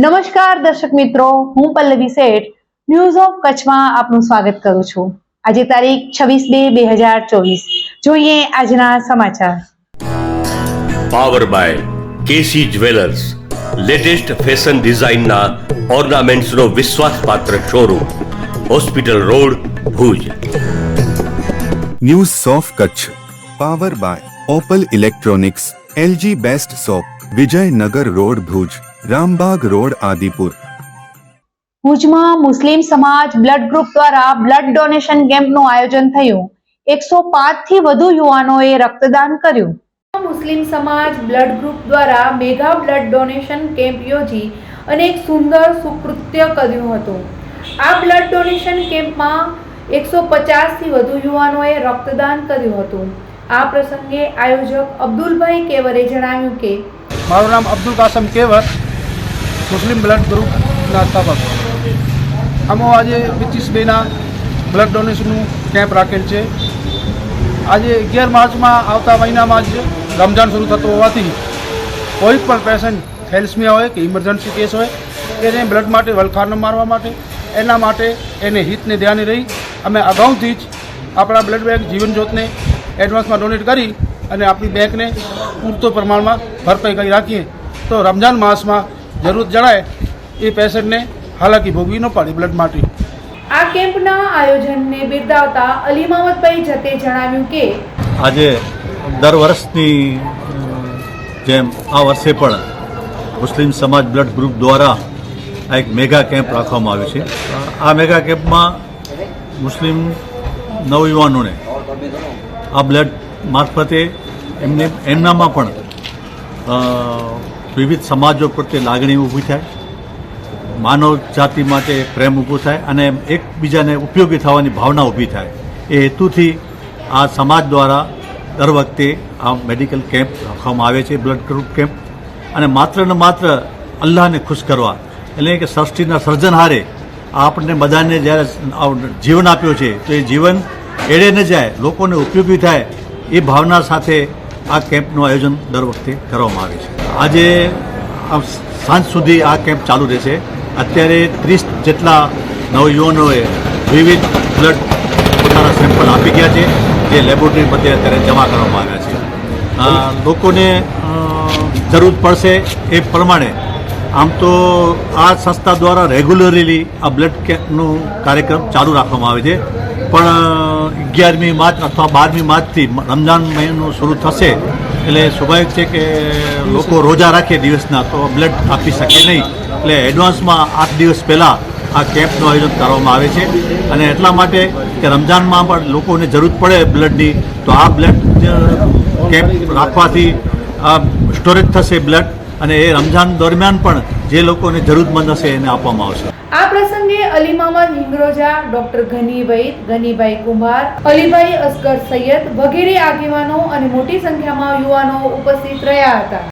નમસ્કાર દર્શક મિત્રો હું પલ્લવી શેઠ ન્યૂઝ ઓફ કચ્છમાં આપનું સ્વાગત કરું છું. આજે તારીખ છવ્વીસ બે બે હજાર ચોવીસ. જોઈએ આજના સમાચાર. Power by KC jewellers latest fashion ડિઝાઇનના ઓર્નામેન્ટ્સનો વિશ્વાસપાત્ર showroom hospital road Bhuj. News of Kutch power by Opal electronics LG best shop Vijaynagar road Bhuj. Rambag road Adipur. ભુજમાં મુસ્લિમ સમાજ બ્લડ ગ્રુપ દ્વારા બ્લડ ડોનેશન કેમ્પનું આયોજન થયું. એકસો પાંચથી વધુ યુવાનોએ રક્તદાન કર્યું. મુસ્લિમ સમાજ બ્લડ ગ્રુપ દ્વારા મેગા બ્લડ ડોનેશન કેમ્પ યોજી અને એક સુંદર સુકૃત્ય કર્યું હતું. આ બ્લડ ડોનેશન કેમ્પમાં એકસો થી વધુ યુવાનોએ રક્તદાન કર્યું હતું. આ પ્રસંગે આયોજક અબ્દુલભાઈ કેવરે જણાવ્યું કે મારું નામ અબ્દુલ કાસમ કેવર. મુસ્લિમ બ્લડ ગ્રુપના સ્થાપક આમાં આજે પચીસ બેના બ્લડ ડોનેશનનું કેમ્પ રાખેલ છે. આજે અગિયાર માર્ચમાં આવતા મહિનામાં જ રમઝાન શરૂ થતો હોવાથી કોઈ પણ પેશન્ટ થેલ્સમિયા હોય કે ઇમરજન્સી કેસ હોય, એને બ્લડ માટે વલખારને મારવા માટે, એના માટે એને હિતને ધ્યાને રહી અમે અગાઉથી જ આપણા બ્લડ બેંક જીવનજ્યોતને એડવાન્સમાં ડોનેટ કરી અને આપણી બેંકને પૂરતો પ્રમાણમાં ભરપાઈ કરી રાખીએ. તો રમજાન માસમાં જરૂર જણાય એ પેશન્ટને હાલાકી ભોગવી ન પડે બ્લડ માટે. આ કેમ્પના આયોજનને બિરદાવતા અલી મહમદભાઈ જતે જણાવ્યું કે આજે દર વર્ષની જેમ આ વર્ષે પણ મુસ્લિમ સમાજ બ્લડ ગ્રુપ દ્વારા આ એક મેગા કેમ્પ રાખવામાં આવ્યો છે. આ મેગા કેમ્પમાં મુસ્લિમ નવયુવાનોને આ બ્લડ મારફતે એમને એમનામાં પણ વિવિધ સમાજો પ્રત્યે લાગણી ઊભી થાય. માનવ જાતિ માટે પ્રેમ ઊભો થાય અને એકબીજાને ઉપયોગી થવાની ભાવના ઊભી થાય. એ હેતુથી આ સમાજ દ્વારા દર વખતે આ મેડિકલ કેમ્પ રાખવામાં આવે છે, બ્લડ ગ્રુપ કેમ્પ. અને માત્ર ને માત્ર અલ્લાહને ખુશ કરવા, એટલે કે સૃષ્ટિના સર્જનહારે આપણને બધાને જ્યારે જીવન આપ્યું છે, તો એ જીવન એળે ન જાય, લોકોને ઉપયોગી થાય, એ ભાવના સાથે આ કેમ્પનું આયોજન દર વખતે કરવામાં આવે છે. આજે સાંજ સુધી આ કેમ્પ ચાલુ રહેશે. અત્યારે ત્રીસ જેટલા નવયુવાનોએ વિવિધ બ્લડ પોતાના સેમ્પલ આપી ગયા છે, જે લેબોરેટરી બધે અત્યારે જમા કરવામાં આવ્યા છે. લોકોને જરૂર પડશે એ પ્રમાણે. આમ તો આ સંસ્થા દ્વારા રેગ્યુલરલી આ બ્લડ કેમ્પનું કાર્યક્રમ ચાલુ રાખવામાં આવે છે. પણ અગિયારમી માર્ચ અથવા બારમી માર્ચથી રમજાન મહિનો શરૂ થશે એટલે સ્વાભાવિક છે કે લોકો રોજા રાખે દિવસના, તો બ્લડ આપી શકે નહીં. એટલે એડવાન્સમાં આઠ દિવસ પહેલાં આ કેમ્પનું આયોજન કરવામાં આવે છે. અને એટલા માટે કે રમજાનમાં પણ લોકોને જરૂર પડે બ્લડની તો આ બ્લડ કેમ્પ રાખવાથી સ્ટોરેજ થશે બ્લડ અને એ રમજાન દરમિયાન પણ જે લોકોને જરૂરતમંદ હશે એને આપવામાં આવશે. આ પ્રસંગે અલી હિંગરોજા ડોક્ટર ઘની વૈદ ઘનીભાઈ કુમાર અલીભાઈ અસગર સૈયદ વગેરે આગેવાનો અને મોટી સંખ્યામાં યુવાનો ઉપસ્થિત રહ્યા હતા.